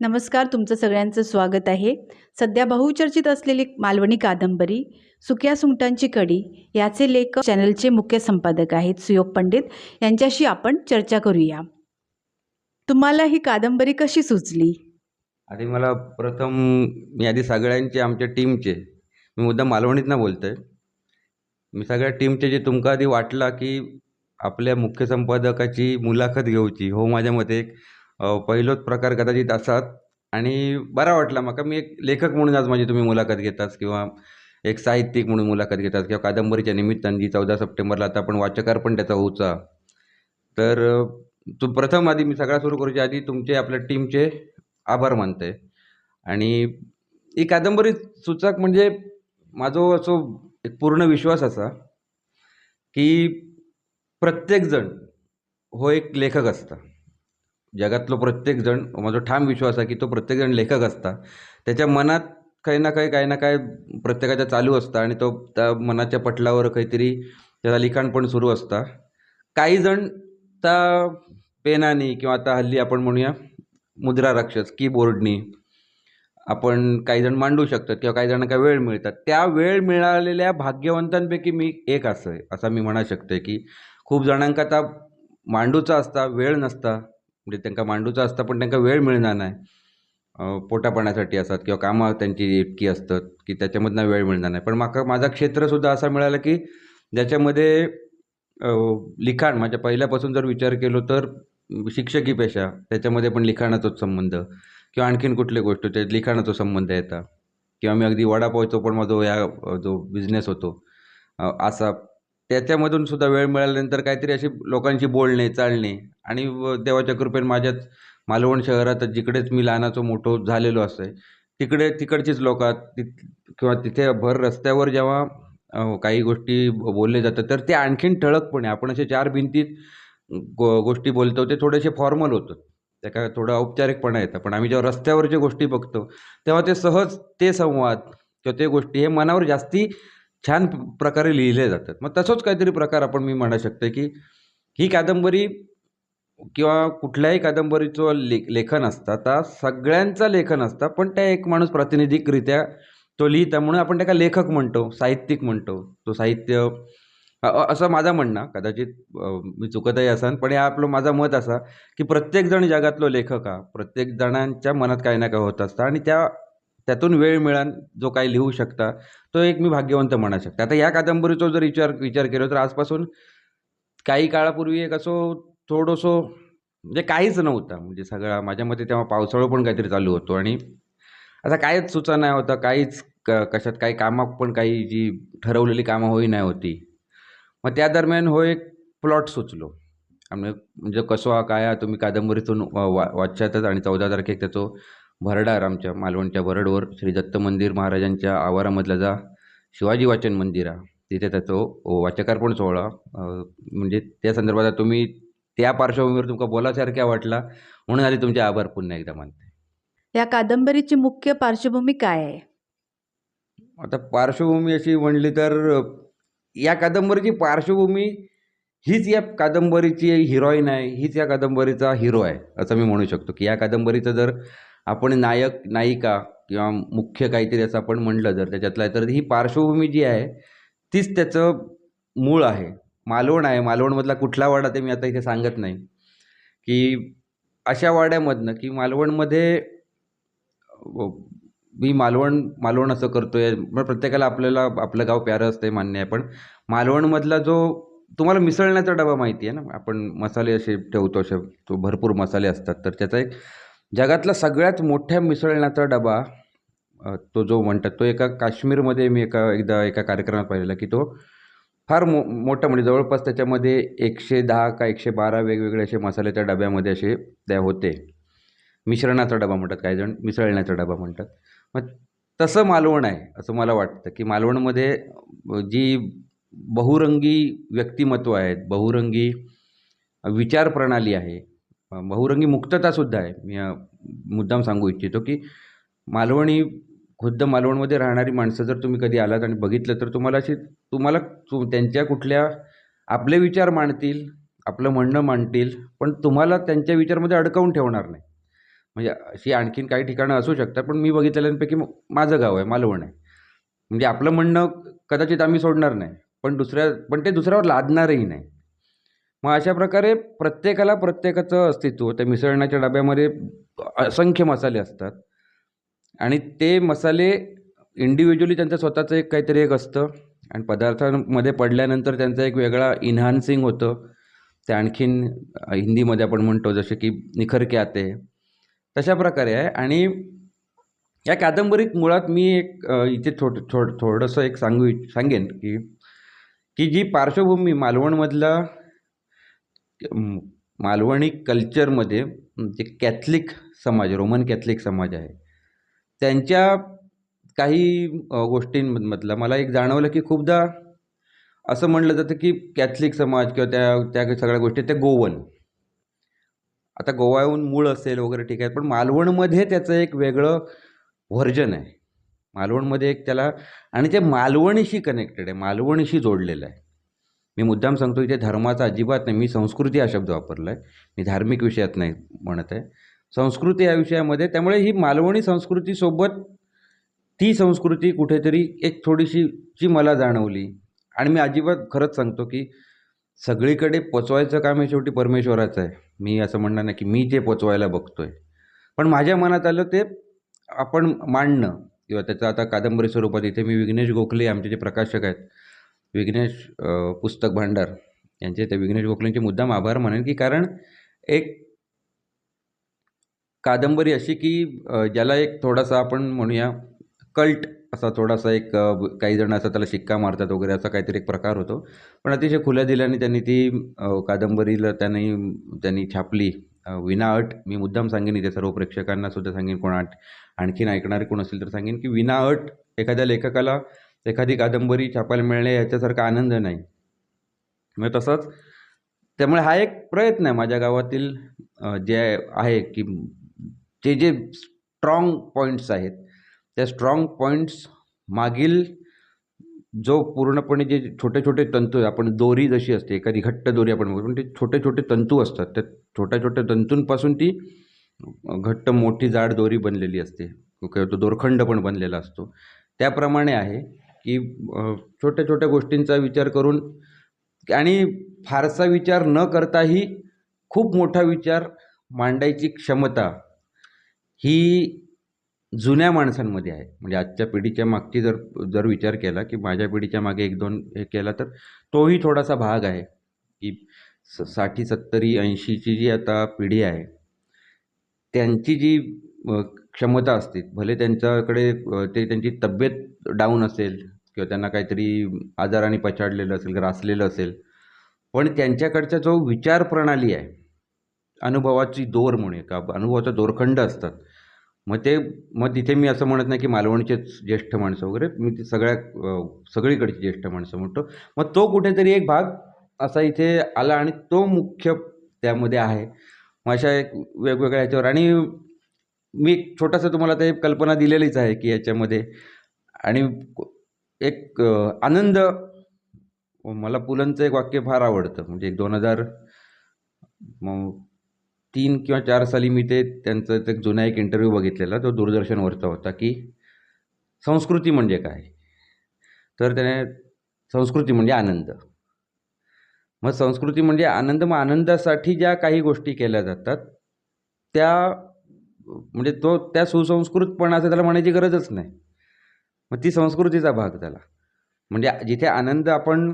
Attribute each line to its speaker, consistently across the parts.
Speaker 1: नमस्कार तुमचं सगळ्यांचं स्वागत आहे. सध्या बहुचर्चित असलेली मालवणी कादंबरी सुक्या सुंगटांची कडी याचे लेखक चॅनलचे मुख्य संपादक आहेत सुयोग पंडित. यांच्याशी आपण चर्चा करूया. तुम्हाला ही कादंबरी कशी सुचली?
Speaker 2: आधी मला प्रथम मी आधी सगळ्यांचे आमच्या टीमचे मी मुद्दा मालवणीतनं बोलतो आहे मी सगळ्या टीमचे जे तुमका आधी वाटला की आपल्या मुख्य संपादकाची मुलाखत घेऊची हो माझ्या मते एक पहिलोच प्रकार कदाचित असात आणि बरा वाटला म्हाका मी एक लेखक म्हणून आज माझी तुम्ही मुलाखत घेतास किंवा एक साहित्यिक म्हणून मुलाखत घेतात किंवा कादंबरीच्या निमित्तानं जी चौदा सप्टेंबरला आता आपण वाचकार पण त्याचा होचा तर तू प्रथम आधी मी सगळा सुरू करूच्या आधी तुमचे आपल्या टीमचे आभार मानते. आणि ही कादंबरी सुचक म्हणजे माझो असो एक पूर्ण विश्वास असा की प्रत्येक जण हो एक लेखक असता. जगातलो प्रत्येकजण माझा ठाम विश्वास आहे की तो प्रत्येकजण लेखक असता. त्याच्या मनात काही ना काही काही ना काही प्रत्येकाच्या चालू असता आणि तो त्या मनाच्या पटलावर काहीतरी त्याचा लिखाण पण सुरू असता. काही जण त्या पेनानी किंवा आता हल्ली आपण म्हणूया मुद्रा राक्षस कीबोर्डनी आपण काही जण मांडू शकतात किंवा काही जणांना वेळ मिळतात. त्या वेळ मिळालेल्या भाग्यवंतांपैकी मी एक असं आहे असं मी म्हणू शकतो की खूप जणांका आता मांडूचा असता वेळ नसता. म्हणजे त्यांना मांडूचा असता पण त्यांना वेळ मिळणार नाही. पोटापाण्यासाठी असतात किंवा कामं त्यांची इतकी असतात की त्याच्यामधनं वेळ मिळणार नाही. पण माका माझा क्षेत्रसुद्धा असा मिळाला की ज्याच्यामध्ये लिखाण माझ्या पहिल्यापासून जर विचार केलो तर शिक्षकी पेशा त्याच्यामध्ये पण लिखाणाचाच संबंध किंवा आणखीन कुठली गोष्ट ते लिखाणाचा संबंध येतात किंवा मी अगदी वडापावचो पण माझा या जो बिझनेस होतो असा त्याच्यामधून सुद्धा वेळ मिळाल्यानंतर काहीतरी अशी लोकांशी बोलणे चालणे आणि व देवाच्या कृपेने माझ्याच मालवण शहरात जिकडेच मी लहानाचो मोठो झालेलो असे. तिकडे तिकडचीच लोक ति किंवा तिथे भर रस्त्यावर जेव्हा काही गोष्टी ब- बोलले जातात तर ते आणखीन ठळकपणे आपण असे चार भिंतीत गो गोष्टी बोलतो ते थोडेसे फॉर्मल होतं. त्या काय थोडं औपचारिकपणा येतं. पण आम्ही जेव्हा रस्त्यावर जे गोष्टी बघतो तेव्हा ते सहज ते संवाद किंवा ते गोष्टी हे मनावर जास्ती छान प्रकारे लिहिले जातात. मग तसंच काहीतरी प्रकार आपण मी म्हणू शकतो की ही कादंबरी किंवा कुठल्याही कादंबरीचं ले लेखन असतं आता सगळ्यांचा लेखन असतं पण त्या एक माणूस प्रातिनिधिकरित्या तो लिहिता म्हणून आपण त्याला लेखक म्हणतो साहित्यिक म्हणतो. तो साहित्य असं माझं म्हणणं. कदाचित मी चुकतही असान पण हे आपलं माझं मत असा की प्रत्येकजण जगातलो लेखक हा. प्रत्येक जणांच्या मनात काही ना काही होत असतं. आणि त्या त्यातून वेळ मिळान जो काही लिहू शकता तो एक मी भाग्यवंत म्हणू शकता. आता या कादंबरीचा जर विचार विचार केला तर आजपासून काही काळापूर्वी एक असो थोडंसं म्हणजे काहीच नव्हतं. म्हणजे सगळा माझ्या मते तेव्हा पावसाळा पण काहीतरी चालू होतो आणि असा काहीच सुचा नाही होता काहीच क कशात काही कामं पण काही जी ठरवलेली कामं होई नाही होती. मग त्या दरम्यान हो एक प्लॉट सुचलो. आम्ही म्हणजे कसो हा काय हा तुम्ही कादंबरीतून वा वा वाचातच आणि चौदा तारखेक त्याचो भरडार आमच्या मालवणच्या भरडवर श्री दत्त मंदिर महाराजांच्या आवारामधलं जा शिवाजी वाचन मंदिर. आहे तिथे त्याचो वाचकार्पण सोहळा म्हणजे त्या संदर्भात तुम्ही त्या पार्श्वभूमीवर तुमका बोलासारख्या वाटला म्हणून आधी तुमचे आभार पुन्हा एकदा मानते.
Speaker 1: या कादंबरीची मुख्य पार्श्वभूमी काय आहे?
Speaker 2: आता पार्श्वभूमी अशी म्हणली तर या कादंबरीची पार्श्वभूमी हीच या कादंबरीची हिरोईन आहे हीच या कादंबरीचा हिरो आहे असं मी म्हणू शकतो. की या कादंबरीचं जर आपण नायक नायिका किंवा मुख्य काहीतरी असं आपण म्हटलं जर त्याच्यातलं आहे तर ही पार्श्वभूमी जी आहे तीच त्याचं मूळ आहे. मालवण आहे. मालवणमधला कुठला वाडा ते मी आता इथे सांगत नाही. की अशा वाड्यामधनं की मालवणमध्ये मी मालवण मालवण असं करतो मग प्रत्येकाला आपल्याला आपलं गाव प्यारं असते मान्य आहे. पण मालवणमधला जो तुम्हाला मिसळण्याचा डबा माहिती आहे ना? आपण मसाले असे ठेवतो असे तो भरपूर मसाले असतात. तर त्याचा एक जगातला सगळ्यात मोठ्या मिसळण्याचा डबा तो जो म्हणतात तो एका काश्मीरमध्ये मी एका एकदा एका कार्यक्रमात पाहिलेला की तो फार मो मोठा म्हणजे जवळपास त्याच्यामध्ये एकशे दहा का एकशे बारा वेगवेगळे असे मसाल्याच्या डब्यामध्ये असे त्या होते. मिश्रणाचा डबा म्हणतात काही जण मिसळण्याचा डबा म्हणतात. मग तसं मालवण आहे असं मला वाटतं की मालवणमध्ये जी बहुरंगी व्यक्तिमत्व आहेत बहुरंगी विचारप्रणाली आहे बहुरंगी मुक्ततासुद्धा आहे. मी मुद्दाम सांगू इच्छितो की मालवणी खुद्द मालवणमध्ये राहणारी माणसं जर तुम्ही कधी आलात आणि बघितलं तर तुम्हाला अशी तुम्हाला त्यांच्या कुठल्या आपले विचार मांडतील आपलं म्हणणं मांडतील पण तुम्हाला त्यांच्या विचारमध्ये अडकवून ठेवणार नाही. म्हणजे अशी आणखीन काही ठिकाणं असू शकतात पण मी बघितलेल्यांपैकी माझं गाव आहे मालवण आहे. म्हणजे आपलं म्हणणं कदाचित आम्ही सोडणार नाही पण दुसऱ्या पण ते दुसऱ्यावर लादणारही नाही. मग अशा प्रकारे प्रत्येकाला प्रत्येकाचं अस्तित्व त्या मिसळण्याच्या डब्यामध्ये असंख्य मसाले असतात. आणि ते मसाले इंडिव्हिज्युअली त्यांचं स्वतःचं एक काहीतरी एक असतं. आणि पदार्थांमध्ये पडल्यानंतर त्यांचा एक वेगळा इन्हान्सिंग होतं. ते आणखीन हिंदीमध्ये आपण म्हणतो जसे की निखर के आते तशा प्रकारे आहे. आणि या कादंबरीत मुळात मी एक इथे थोड थोड थोडंसं एक सांगू सांगेन की की जी पार्श्वभूमी मालवणमधला मालवणी कल्चरमध्ये जे कॅथलिक समाज रोमन कॅथलिक समाज आहे त्यांच्या काही गोष्टींमधलं मला एक जाणवलं की खूपदा असं म्हणलं जातं की कॅथलिक समाज किंवा त्या त्या सगळ्या गोष्टी त्या गोवन. आता गोवाहून मूळ असेल वगैरे ठीक आहे पण मालवणमध्ये त्याचं एक वेगळं व्हर्जन आहे. मालवणमध्ये एक त्याला आणि ते मालवणीशी कनेक्टेड आहे मालवणीशी जोडलेलं आहे. मी मुद्दाम सांगतो इथे धर्माचा अजिबात नाही. मी संस्कृती हा शब्द वापरला आहे मी धार्मिक विषयात नाही म्हणत आहे. संस्कृती या विषयामध्ये त्यामुळे ही मालवणी संस्कृतीसोबत ती संस्कृती कुठेतरी एक थोडीशी जी मला जाणवली. आणि मी अजिबात खरंच सांगतो की सगळीकडे पोचवायचं काम हे शेवटी परमेश्वराचं आहे. मी असं म्हणणार नाही की मी ते पोचवायला आहे पण माझ्या मनात आलं ते आपण मांडणं. किंवा त्याचं आता कादंबरी स्वरूपात इथे मी विघ्नेश गोखले आमचे जे प्रकाशक आहेत विघ्नेश पुस्तक भांडार यांचे त्या विघ्नेश गोखलेंचे मुद्दाम आभार मानेन की कारण एक कादंबरी अशी की ज्याला एक थोडासा आपण म्हणूया कल्ट असा थोडासा एक काही जण असं त्याला शिक्का मारतात वगैरे असा काहीतरी एक प्रकार होतो. पण अतिशय खुल्या दिल्याने त्यांनी ती कादंबरीला त्यांनी त्यांनी छापली. विनाअट मी मुद्दाम सांगेन इथे सर्व प्रेक्षकांना सुद्धा सांगेन कोण आणखीन ऐकणारे कोण असेल तर सांगेन की विनाअट एखाद्या लेखकाला एखादी कादंबरी छापायला मिळणे याच्यासारखा आनंद नाही. मग तसंच त्यामुळे हा एक प्रयत्न आहे माझ्या गावातील जे आहे की जे जे स्ट्रॉंग पॉईंट्स आहेत त्या स्ट्रॉंग पॉईंट्स मागील जो पूर्णपणे जे छोटे छोटे तंतू आहे आपण दोरी जशी असते एखादी घट्ट दोरी आपण म्हणतो पण ते छोटे छोटे तंतू असतात. त्या छोट्या छोट्या तंतूंपासून ती घट्ट मोठी जाड दोरी बनलेली असते. किंवा तो दोरखंड पण बनलेला असतो. त्याप्रमाणे आहे. की छोट्या छोट्या गोष्टींचा विचार करून आणि फारसा विचार न करताही खूप मोठा विचार मांडायची क्षमता ही जुन्या माणसांमध्ये आहे. म्हणजे आजच्या पिढीच्या मागची जर जर विचार केला की माझ्या पिढीच्या मागे एक दोन हे केला तर तोही थोडासा भाग आहे की स साठी सत्तरी ऐंशीची जी आता पिढी आहे त्यांची जी क्षमता असते. भले त्यांच्याकडे ते त्यांची तब्येत डाऊन असेल किंवा त्यांना काहीतरी आजाराने पछाडलेलं असेल ग्रासलेलं असेल पण त्यांच्याकडचा जो विचार प्रणाली आहे अनुभवाची दोर म्हणूया का अनुभवाचा दोरखंड असतात. मग ते मग तिथे मी असं म्हणत नाही की मालवणचेच ज्येष्ठ माणसं वगैरे मी ती सगळ्या सगळीकडची ज्येष्ठ माणसं म्हणतो. मग तो कुठेतरी एक भाग असा इथे आला आणि तो मुख्य त्यामध्ये आहे. मग अशा एक वेगवेगळ्या ह्याच्यावर आणि मी एक छोटासा तुम्हाला ते कल्पना दिलेलीच आहे की याच्यामध्ये. आणि एक आनंद मला पुलंचं एक वाक्य फार आवडतं. म्हणजे एक दोन हजार मग तीन किंवा चार साली मी ते त्यांचं एक जुना एक इंटरव्ह्यू बघितलेला तो दूरदर्शनवरचा होता की संस्कृती म्हणजे काय? तर त्याने संस्कृती म्हणजे आनंद. मग संस्कृती म्हणजे आनंद मग आनंदासाठी ज्या काही गोष्टी केल्या जातात त्या म्हणजे तो त्या सुसंस्कृतपणाचं त्याला म्हणायची गरजच नाही. मग ती संस्कृतीचा भाग त्याला. म्हणजे जिथे आनंद आपण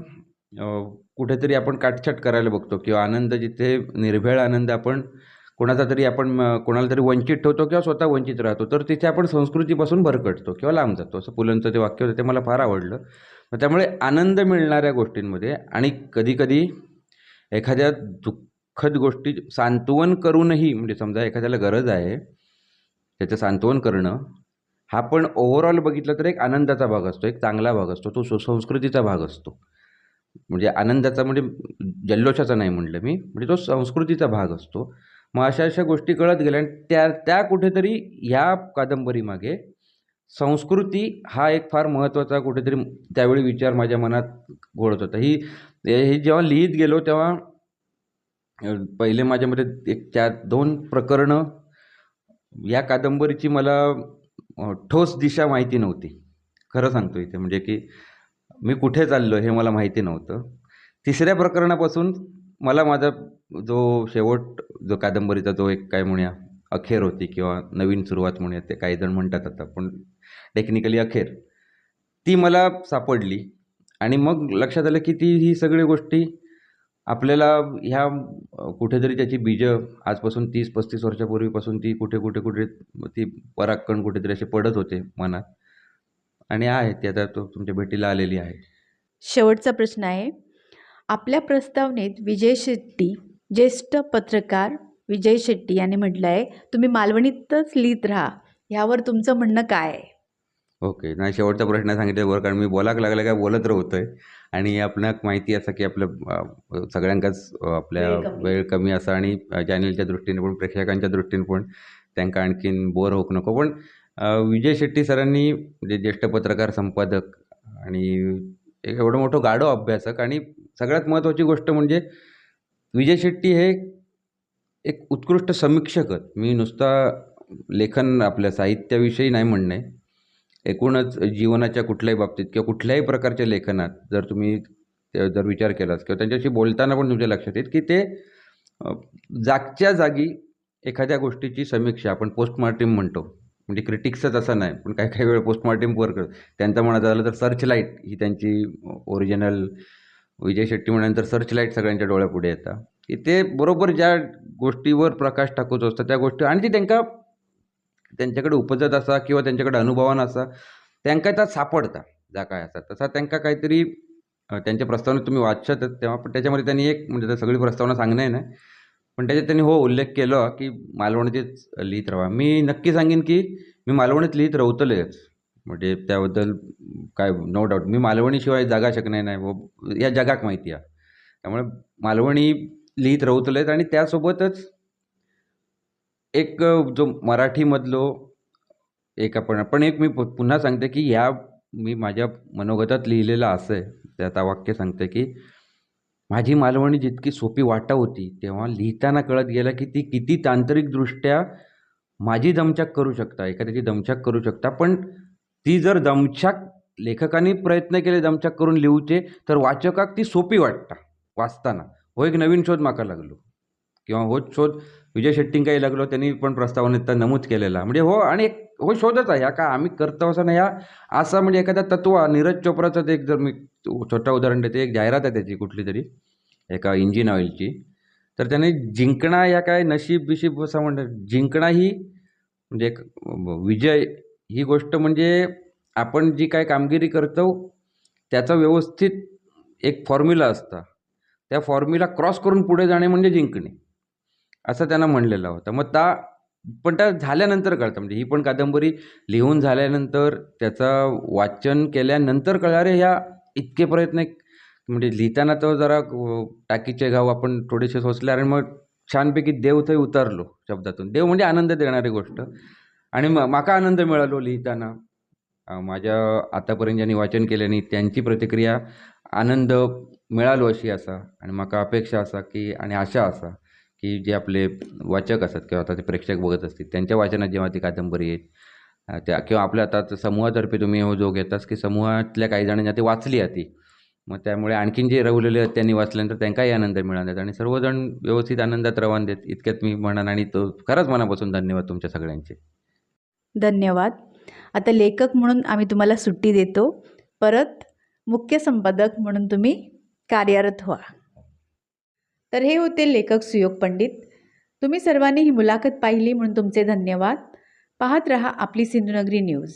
Speaker 2: कुठेतरी आपण काटछाट करायला बघतो किंवा आनंद जिथे निर्भेळ आनंद आपण कोणाचा तरी आपण कोणाला तरी वंचित ठेवतो किंवा स्वतः वंचित राहतो तर तिथे आपण संस्कृतीपासून भरकटतो किंवा लांब जातो. असं पुलंचं ते वाक्य होतं ते मला फार आवडलं. मग त्यामुळे आनंद मिळणाऱ्या गोष्टींमध्ये आणि कधीकधी एखाद्या दुःखद गोष्टी सांत्वन करूनही म्हणजे समजा एखाद्याला गरज आहे त्याचं सांत्वन करणं हा पण ओव्हरऑल बघितलं तर एक आनंदाचा भाग असतो एक चांगला भाग असतो तो सुसंस्कृतीचा भाग असतो. म्हणजे आनंदाचा म्हणजे जल्लोषाचा नाही म्हटलं मी म्हणजे तो संस्कृतीचा भाग असतो. मग अशा अशा गोष्टी कळत गेल्या आणि त्या त्या कुठेतरी ह्या कादंबरीमागे संस्कृती हा एक फार महत्त्वाचा कुठेतरी त्यावेळी विचार माझ्या मनात घोळत होता. ही हे जेव्हा लिहित गेलो तेव्हा पहिले माझ्यामध्ये एक चार दोन प्रकरणं या कादंबरीची मला ठोस दिशा माहिती नव्हती. खरं सांगतो इथे म्हणजे की मी कुठे चाललो हे मला माहिती नव्हतं. तिसऱ्या प्रकरणापासून मला माझा जो शेवट जो कादंबरीचा जो एक काय म्हणूया अखेर होती किंवा नवीन सुरुवात म्हणूया ते काही जण म्हणतात आता पण टेक्निकली अखेर ती मला सापडली. आणि मग लक्षात आलं की ती ही सगळी गोष्टी आपल्याला ह्या कुठेतरी त्याची बीजं आजपासून तीस पस्तीस वर्षापूर्वीपासून ती कुठे कुठे कुठे ती परागकण कुठेतरी असे पडत होते मनात. आणि आहे ती आता तो तुमच्या भेटीला आलेली आहे.
Speaker 1: शेवटचा प्रश्न आहे. आपल्या प्रस्तावनेत विजय शेट्टी ज्येष्ठ पत्रकार विजय शेट्टी यांनी म्हटलं आहे तुम्ही मालवणीतच लिहित राहा. ह्यावर तुमचं म्हणणं काय आहे?
Speaker 2: ओके. नाही शेवटचा प्रश्न सांगितलं बरं कारण मी बोलाक लागलं काय बोलत राहतोय. आणि आपणाक माहिती असा की आपलं सगळ्यांकाच आपल्या
Speaker 1: वेळ कमी.
Speaker 2: असा आणि चॅनलच्या दृष्टीने पण प्रेक्षकांच्या दृष्टीने पण त्यांना आणखीन बोर होऊ नको. पण विजय शेट्टी सरांनी जे ज्येष्ठ पत्रकार संपादक आणि एक एवढं मोठं गाढव अभ्यासक आणि सगळ्यात महत्त्वाची गोष्ट म्हणजे विजय शेट्टी हे एक उत्कृष्ट समीक्षकच. मी नुसता लेखन आपल्या साहित्याविषयी नाही म्हणणं. आहे एकूणच जीवनाच्या कुठल्याही बाबतीत किंवा कुठल्याही प्रकारच्या लेखनात जर तुम्ही जर विचार केलास किंवा त्यांच्याशी बोलताना पण तुमच्या लक्षात येईल की ते जागच्या जागी एखाद्या गोष्टीची समीक्षा आपण पोस्टमार्टम म्हणतो. म्हणजे क्रिटिक्सच असं नाही पण काही काही वेळ पोस्टमार्टमवर करत. त्यांचं म्हणायचं झालं तर सर्च लाइट ही त्यांची ओरिजिनल विजय शेट्टी म्हणल्यानंतर सर्च लाइट सगळ्यांच्या डोळ्यापुढे येतात की ते बरोबर ज्या गोष्टीवर प्रकाश टाकूच असतात त्या गोष्टी आणि ती त्यांका त्यांच्याकडे उपजत असा किंवा त्यांच्याकडे अनुभवान असा त्यांका ता सापडता जा काय आसा तसा त्यांका काहीतरी त्यांच्या प्रस्तावना तुम्ही वाचशात तेव्हा पण त्याच्यामध्ये त्यांनी एक म्हणजे सगळी प्रस्तावना सांगणे नाही पण त्याच्यात त्यांनी हो उल्लेख केला की मालवणीतच लिहित राहा. मी नक्की सांगेन की मी मालवणीत लिहित रवतलेच. म्हणजे त्याबद्दल काय नो डाऊट मी मालवणीशिवाय जागा शकणार नाही. व या जगाक माहिती आहे. त्यामुळे मालवणी लिहित रवतलेच आणि त्यासोबतच एक जो मराठीमधलो एक आपण पण एक मी पु- पुन्हा सांगते की ह्या मी माझ्या मनोगतात लिहिलेलं असं आहे त्यात वाक्य सांगते की माझी मालवणी जितकी सोपी वाटा होती तेव्हा लिहिताना कळत गेलं की ती किती तांत्रिकदृष्ट्या माझी दमछाक करू शकता एखाद्याची दमछाक करू शकता. पण ती जर दमछाक लेखकांनी प्रयत्न केले दमछाक करून लिहूचे तर वाचकाक ती सोपी वाटता वाचताना. हो एक नवीन शोध माका लागलो. किंवा हो शोध विजय शेट्टींकाही लागलो त्यांनी पण प्रस्तावनेत तर नमूद केलेला. म्हणजे हो आणि एक हो शोधच आहे या का आम्ही करतो असं नाही या असं म्हणजे एखादा तत्व नीरज चोप्राचं एक जर मी छोटं उदाहरण देते एक जाहिरात आहे त्याची कुठली तरी एका इंजिन ऑइलची. तर त्याने जिंकणा या काय नशीब बिशीब असं म्हणतात. जिंकणा ही म्हणजे एक विजय ही गोष्ट म्हणजे आपण जी काय कामगिरी करतो त्याचा व्यवस्थित एक फॉर्म्युला असता. त्या फॉर्म्युला क्रॉस करून पुढे जाणे म्हणजे जिंकणे. असं त्यांना म्हणलेलं होतं. मग त्या पण त्या झाल्यानंतर कळतं. म्हणजे ही पण कादंबरी लिहून झाल्यानंतर त्याचं वाचन केल्यानंतर कळाले ह्या इतके प्रयत्न म्हणजे लिहिताना तर जरा टाकीचे घाव आपण थोडेसे सोचले आणि मग छानपैकी देव थंय उतरलो शब्दातून. देव म्हणजे आनंद देणारी गोष्ट. आणि म माका आनंद मिळालो लिहिताना. माझ्या आतापर्यंत ज्यांनी वाचन केल्याने त्यांची प्रतिक्रिया आनंद मिळालो अशी असा आणि म्हाका अपेक्षा असा की आणि आशा असा की जे आपले वाचक असतात किंवा आता ते प्रेक्षक बघत असतील त्यांच्या वाचनात जेव्हा ती कादंबरी येईल त्या किंवा आपल्या आता समूहातर्फे तुम्ही हो जो घेतास की समूहातल्या काही जणांनी ती वाचली आहे ती. मग त्यामुळे आणखीन जे रवलेले आहेत त्यांनी वाचल्यानंतर त्यांनाही आनंद मिळाला आणि सर्वजण व्यवस्थित आनंदात रवान देत इतक्यात मी म्हणाल आणि तो खरंच मनापासून धन्यवाद तुमच्या सगळ्यांचे.
Speaker 1: धन्यवाद. आता लेखक म्हणून आम्ही तुम्हाला सुट्टी देतो. परत मुख्य संपादक म्हणून तुम्ही कार्यरत व्हा. तर हे होते लेखक सुयोग पंडित. तुम्ही सर्वांनी ही मुलाखत पाहिली म्हणून तुमचे धन्यवाद. पाहत रहा आपली सिंधुनगरी न्यूज.